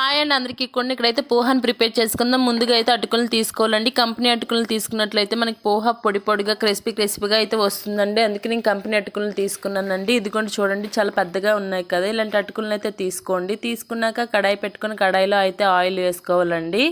Hi అండి అందరికీ. కూడా ఇక్కడైతే పోహాని ప్రిపేర్ చేసుకుందాం. ముందుగా అయితే అటుకులు తీసుకోవాలండి. కంపెనీ అటుకులు తీసుకున్నట్లయితే మనకి పోహా పొడి పొడిగా క్రిస్పీ క్రిస్పీగా అయితే వస్తుందండి. అందుకే నేను కంపెనీ అటుకులు తీసుకున్నానండి. ఇదిగోండి చూడండి చాలా పెద్దగా ఉన్నాయి కదా. ఇలాంటి అటుకులను అయితే తీసుకోండి. తీసుకున్నాక కడాయి పెట్టుకుని కడాయిలో అయితే ఆయిల్ వేసుకోవాలండి.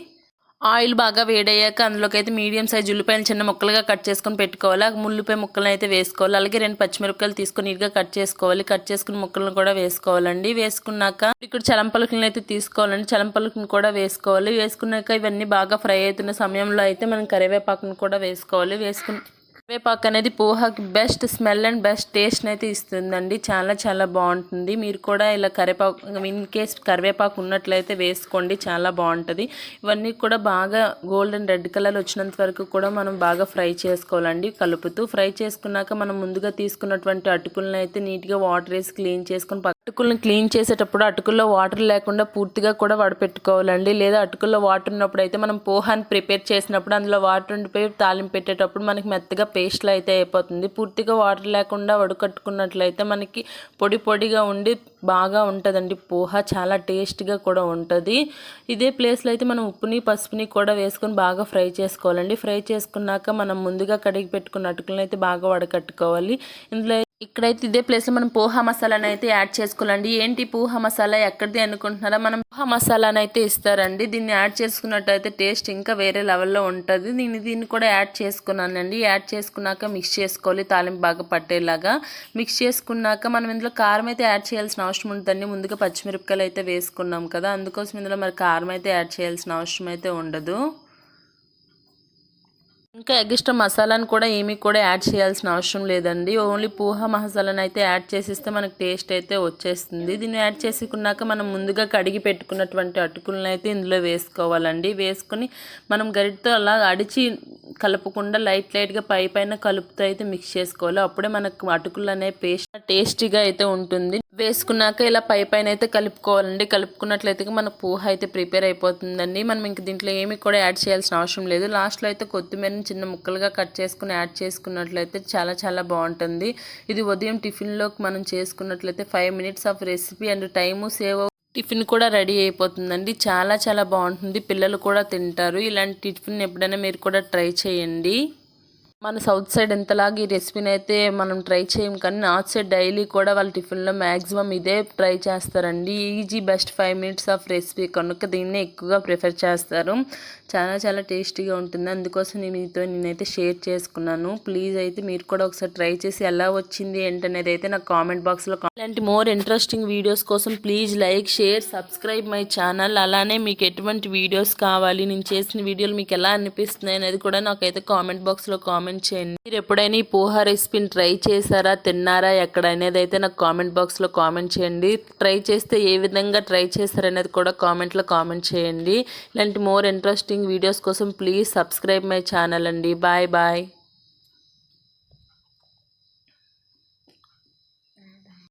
ఆయిల్ బాగా వేడయ్యాక అందులోకి అయితే మీడియం సైజ్ ఉల్లిపాయలు చిన్న ముక్కలుగా కట్ చేసుకొని పెట్టుకోవాలి. ఆ ముల్లిపాయ ముక్కలను అయితే వేసుకోవాలి. అలాగే రెండు పచ్చిమిరపకాయలు తీసుకొని నీట్గా కట్ చేసుకోవాలి. కట్ చేసుకుని ముక్కలను కూడా వేసుకోవాలండి. వేసుకున్నాక ఇక్కడ చలంపలకులను అయితే తీసుకోవాలండి. చలంపలకుని కూడా వేసుకోవాలి. వేసుకున్నాక ఇవన్నీ బాగా ఫ్రై అవుతున్న సమయంలో అయితే మనం కరివేపాకును కూడా వేసుకోవాలి. వేసుకుని కరివేపాకు అనేది పోహాకి best smell and best taste అయితే ఇస్తుందండి. చాలా చాలా బాగుంటుంది. మీరు కూడా ఇలా కరివేపాకు ఇన్ కేస్ కరివేపాకు ఉన్నట్లయితే వేసుకోండి. చాలా బాగుంటుంది. ఇవన్నీ కూడా బాగా గోల్డెన్ రెడ్ కలర్ వచ్చినంత వరకు కూడా మనం బాగా ఫ్రై చేసుకోవాలండి కలుపుతూ. ఫ్రై చేసుకున్నాక మనం ముందుగా తీసుకున్నటువంటి అటుకులను అయితే నీట్గా వాటర్ వేసి క్లీన్ చేసుకుని అటుకులను క్లీన్ చేసేటప్పుడు అటుకుల్లో వాటర్ లేకుండా పూర్తిగా కూడా వడపెట్టుకోవాలండి. లేదా అటుకుల్లో వాటర్ ఉన్నప్పుడు అయితే మనం పోహాన్ని ప్రిపేర్ చేసినప్పుడు అందులో వాటర్ ఉండిపోయి తాలింపు పెట్టేటప్పుడు మనకి మెత్తగా పేస్ట్లో అయితే అయిపోతుంది. పూర్తిగా వాటర్ లేకుండా వడకట్టుకున్నట్లయితే మనకి పొడి పొడిగా ఉండి బాగా ఉంటుందండి. పోహా చాలా టేస్ట్గా కూడా ఉంటుంది. ఇదే ప్లేస్లో అయితే మనం ఉప్పుని పసుపుని కూడా వేసుకొని బాగా ఫ్రై చేసుకోవాలండి. ఫ్రై చేసుకున్నాక మనం ముందుగా కడిగి పెట్టుకున్న అటుకులను అయితే బాగా వడకట్టుకోవాలి. ఇందులో ఇక్కడైతే ఇదే ప్లేస్లో మనం పోహా మసాలాని అయితే యాడ్ చేసుకోవాలండి. ఏంటి పోహా మసాలా? ఎక్కడిది అనుకుంటున్నారా? మనం పోహా మసాలాని అయితే ఇస్తారండి. దీన్ని యాడ్ చేసుకున్నట్టయితే టేస్ట్ ఇంకా వేరే లెవెల్లో ఉంటుంది. నేను దీన్ని కూడా యాడ్ చేసుకున్నానండి. యాడ్ చేసుకున్నాక మిక్స్ చేసుకోవాలి. తాలింపు బాగా పట్టేలాగా మిక్స్ చేసుకున్నాక మనం ఇందులో కారం అయితే యాడ్ చేయాల్సిన అవసరం ఉంటుందండి ముందుగా పచ్చిమిరపకాయలు అయితే వేసుకున్నాం కదా. అందుకోసం ఇందులో మరి కారం అయితే యాడ్ చేయాల్సిన అవసరం అయితే ఉండదు. ఇంకా ఎగ్స్ట్రా మసాలాను కూడా ఏమీ కూడా యాడ్ చేయాల్సిన అవసరం లేదండి. ఓన్లీ పోహా మసాలాను అయితే యాడ్ చేసిస్తే మనకు టేస్ట్ అయితే వచ్చేస్తుంది. దీన్ని యాడ్ చేసుకున్నాక మనం ముందుగా కడిగి పెట్టుకున్నటువంటి అటుకులను అయితే ఇందులో వేసుకోవాలండి. వేసుకొని మనం గరిటతో అలా అడిచి కలపకుండా లైట్ లైట్గా పై పైన కలుపుతూ అయితే మిక్స్ చేసుకోవాలి. అప్పుడే మనకు అటుకులు అనే పేస్ట్ టేస్టీగా అయితే ఉంటుంది. వేసుకున్నాక ఇలా పై పైన అయితే కలుపుకోవాలండి. కలుపుకున్నట్లయితే మన పూహ అయితే ప్రిపేర్ అయిపోతుందండి. మనం ఇంక దీంట్లో ఏమి కూడా యాడ్ చేయాల్సిన అవసరం లేదు. లాస్ట్లో అయితే కొత్తిమీరని చిన్న ముక్కలుగా కట్ చేసుకుని యాడ్ చేసుకున్నట్లయితే చాలా చాలా బాగుంటుంది. ఇది ఉదయం టిఫిన్లోకి మనం చేసుకున్నట్లయితే five minutes of recipe and time save tiffin కూడా రెడీ అయిపోతుందండి. చాలా చాలా బాగుంటుంది. పిల్లలు కూడా తింటారు. ఇలాంటి టిఫిన్ ఎప్పుడైనా మీరు కూడా ట్రై చేయండి. మన సౌత్ సైడ్ ఎంతలాగా ఈ రెసిపీని అయితే మనం ట్రై చేయం కానీ నార్త్ సైడ్ డైలీ కూడా వాళ్ళ టిఫిన్లో మ్యాక్సిమం ఇదే ట్రై చేస్తారండి. Easy best five minutes of recipe కనుక దీన్నే ఎక్కువగా ప్రిఫర్ చేస్తారు. చాలా చాలా టేస్టీగా ఉంటుంది. అందుకోసం నేను మీతో నేనైతే షేర్ చేసుకున్నాను. ప్లీజ్ అయితే మీరు కూడా ఒకసారి ట్రై చేసి ఎలా వచ్చింది ఏంటనేది అయితే నాకు కామెంట్ బాక్స్లో ఇలాంటి మోర్ ఇంట్రెస్టింగ్ వీడియోస్ కోసం please like share subscribe my channel అలానే మీకు ఎటువంటి వీడియోస్ కావాలి నేను చేసిన వీడియోలు మీకు ఎలా అనిపిస్తున్నాయి అనేది కూడా నాకైతే కామెంట్ బాక్స్లో కామెంట్ చేయండి. మీరు ఎప్పుడైనా ఈ పోహా రెసిపీని ట్రై చేశారా తిన్నారా ఎక్కడ అనేది అయితే నాకు కామెంట్ బాక్స్లో కామెంట్ చేయండి. ట్రై చేస్తే ఏ విధంగా ట్రై చేశారనేది కూడా కామెంట్లో కామెంట్ చేయండి. ఇలాంటి మోర్ ఇంట్రెస్టింగ్ వీడియోస్ కోసం ప్లీజ్ సబ్స్క్రైబ్ మై ఛానల్ అండి. Bye bye